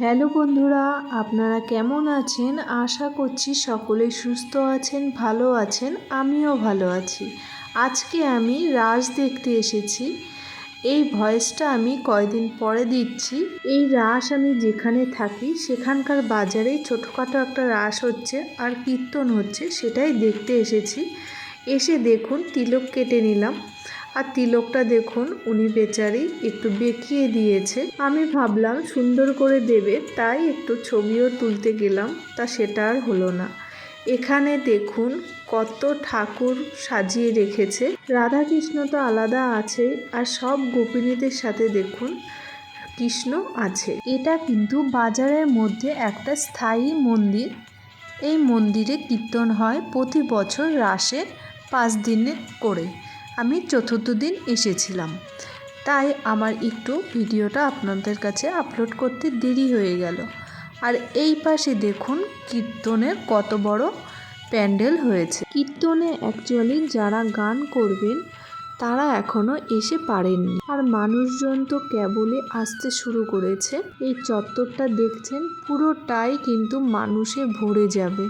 Hello বন্ধুরা, আপনারা কেমন আছেন? আশা করছি সকলেই সুস্থ আছেন, ভালো আছেন, আমিও ভালো আছি। আজকে আমি রাস দেখতে এসেছি। এই ভয়েসটা আমি কয়দিন পরে দিচ্ছি। এই রাস আমি যেখানে থাকি, সেখানকার বাজারেই ছোটোখাটো একটা রাস হচ্ছে আর কীর্তন হচ্ছে, সেটাই দেখতে এসেছি। এসে দেখুন, তিলক কেটে নিলাম। আর তিলকটা দেখুন, উনি বেচারি একটু বেঁকিয়ে দিয়েছে। আমি ভাবলাম, সুন্দর করে দেবে, তাই একটু ছবিও তুলতে গেলাম, তা সেটা আর হলো না। এখানে দেখুন, কত ঠাকুর সাজিয়ে রেখেছে। রাধা কৃষ্ণ তো আলাদা আছে, আর সব গোপিনীদের সাথে দেখুন, কৃষ্ণ আছে। এটা কিন্তু বাজারের মধ্যে একটা স্থায়ী মন্দির। এই মন্দিরে কীর্তন হয় প্রতি বছর রাসে পাঁচ দিনে করে। আমি চতুর্থ দিন এসেছিলাম। তাই আমার একটু ভিডিওটা আপনাদের কাছে আপলোড করতে দেরি হয়ে গেল। আর এই পাশে দেখুন কীর্তনের কত বড় প্যান্ডেল হয়েছে। কীর্তনে অ্যাকচুয়ালি যারা গান করবেন, তারা এখনও এসে পারেননি। আর মানুষজন তো কেবলই আসতে শুরু করেছে। এই চত্বরটা দেখছেন, পুরোটাই কিন্তু মানুষে ভরে যাবে।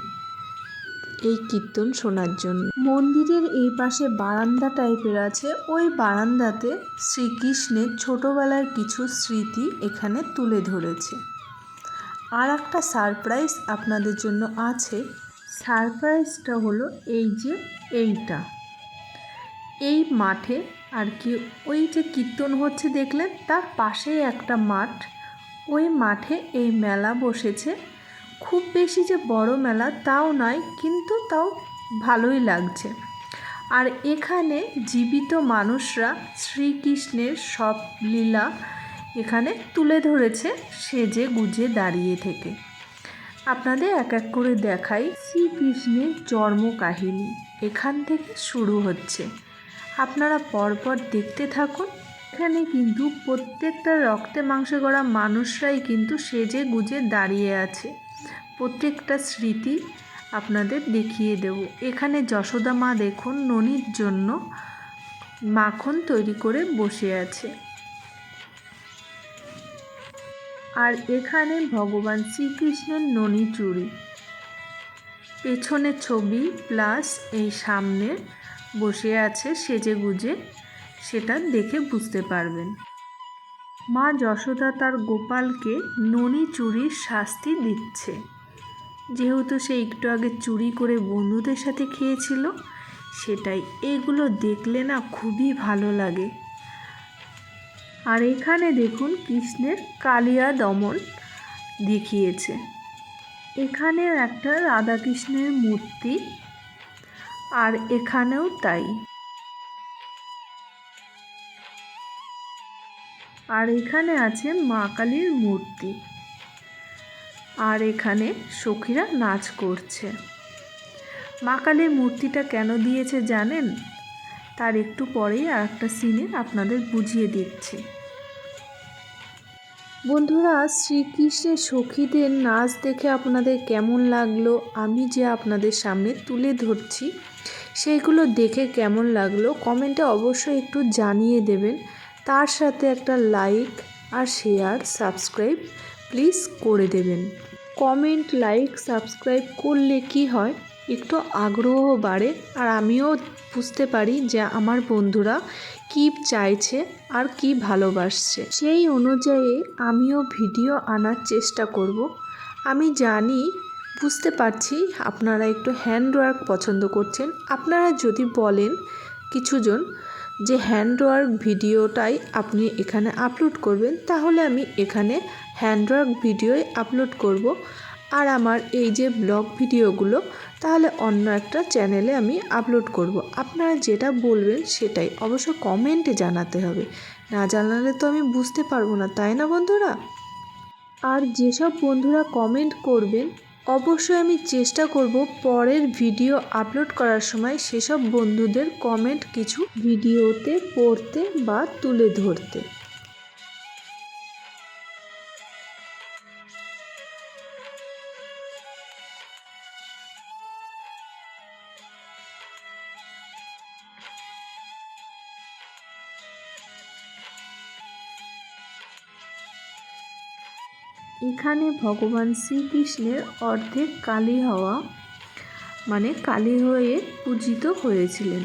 এই কীর্তন শোনার জন্য। মন্দিরের এই পাশে বারান্দা টাইপের আছে। ওই বারান্দাতে শ্রীকৃষ্ণের ছোটোবেলার কিছু স্মৃতি এখানে তুলে ধরেছে। আর একটা সারপ্রাইজ আপনাদের জন্য আছে। সারপ্রাইজটা হলো এই যে এইটা। এই মাঠে আর কি ওই যে কীর্তন হচ্ছে দেখলেন? তার পাশেই একটা মাঠ। ওই মাঠে এই মেলা বসেছে। খুব বেশি যে বড় মেলা তাও নয়, কিন্তু তাও ভালোই লাগছে। আর এখানে জীবিত মানুষরা শ্রীকৃষ্ণের সব লীলা এখানে তুলে ধরেছে সেজে গুজে দাঁড়িয়ে থেকে। আপনাদের এক এক করে দেখাই শ্রীকৃষ্ণের জন্ম কাহিনী এখান থেকে শুরু হচ্ছে। আপনারা পরপর দেখতে থাকুন। এখানে কিন্তু প্রত্যেকটা রক্তে মাংস গড়া মানুষরাই কিন্তু সেজে গুজে দাঁড়িয়ে আছে। প্রত্যেকটা স্মৃতি আপনাদের দেখিয়ে দেব। এখানে যশোদা মা দেখুন, ননির জন্য মাখন তৈরি করে বসে আছে। আর এখানে ভগবান শ্রীকৃষ্ণের ননি চুরি। পেছনে ছবি প্লাস এই সামনে বসে আছে সেজে গুজে, সেটা দেখে বুঝতে পারবেন। মা যশোদা তার গোপালকে ননি চুরির শাস্তি দিচ্ছে। যেহেতু সে একটু আগে চুরি করে বন্ধুদের সাথে খেয়েছিল, সেটাই। এগুলো দেখলে না খুবই ভালো লাগে। আর এখানে দেখুন কৃষ্ণের কালিয়া দমন দেখিয়েছে। এখানে একটা রাধাকৃষ্ণের মূর্তি, আর এখানেও তাই। আর এখানে আছে মা কালীর মূর্তি। আর এখানে সখীরা নাচ করছে। মা কালীর মূর্তিটা কেন দিয়েছে জানেন? তার একটু পরেই আর একটা সিনে আপনাদের বুঝিয়ে দিচ্ছি। বন্ধুরা, শ্রীকৃষ্ণের সখীদের নাচ দেখে আপনাদের কেমন লাগল? আমি যে আপনাদের সামনে তুলে ধরছি, সেইগুলো দেখে কেমন লাগল কমেন্টে অবশ্যই একটু জানিয়ে দেবেন। তার সাথে একটা লাইক আর শেয়ার সাবস্ক্রাইব প্লিজ করে দেবেন। কমেন্ট লাইক সাবস্ক্রাইব করলে কি হয়? একটু আগ্রহ বাড়ে। আর আমিও বুঝতে পারি যে আমার বন্ধুরা কি চাইছে আর কি ভালোবাসছে। সেই অনুযায়ী আমিও ভিডিও আনার চেষ্টা করব। আমি জানি, বুঝতে পারছি আপনারা একটু হ্যান্ডওয়ার্ক পছন্দ করছেন। আপনারা যদি বলেন কিছুজন যে হ্যান্ডওয়ার্ক ভিডিওটাই আপনি এখানে আপলোড করবেন, তাহলে আমি এখানে হ্যান্ডওয়ার্ক ভিডিওই আপলোড করব। আর আমার এই যে ব্লগ ভিডিওগুলো তাহলে অন্য একটা চ্যানেলে আমি আপলোড করব। আপনারা যেটা বলবেন সেটাই। অবশ্য কমেন্টে জানাতে হবে। না জানালে তো আমি বুঝতে পারব না, তাই না বন্ধুরা? আর যেসব বন্ধুরা কমেন্ট করবেন, অবশ্যই আমি চেষ্টা করব পরের ভিডিও আপলোড করার সময় সেসব বন্ধুদের কমেন্ট কিছু ভিডিওতে পড়তে বা তুলে ধরতে। এখানে ভগবান শ্রীকৃষ্ণের অর্ধেক কালী হওয়া মানে কালী হয়ে পূজিত হয়েছিলেন।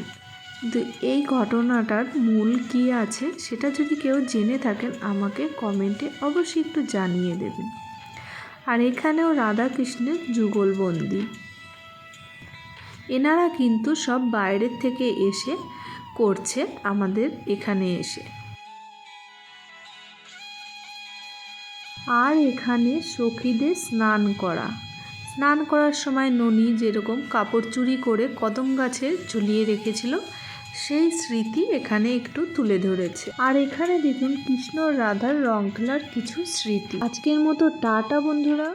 কিন্তু এই ঘটনাটার মূল কী আছে সেটা যদি কেউ জেনে থাকেন, আমাকে কমেন্টে অবশ্যই একটু জানিয়ে দেবেন। আর এখানেও রাধাকৃষ্ণের যুগলবন্দি। এনারা কিন্তু সব বাইরের থেকে এসে করছে আমাদের এখানে এসে। আর এখানে সখীদের স্নান করা। স্নান করার সময় ননি যেরকম কাপড় চুরি করে কদম গাছে ঝুলিয়ে রেখেছিল, সেই স্মৃতি এখানে একটু তুলে ধরেছে। আর এখানে দেখুন কৃষ্ণ রাধার রং খেলার কিছু স্মৃতি। আজকের মতো টাটা বন্ধুরা।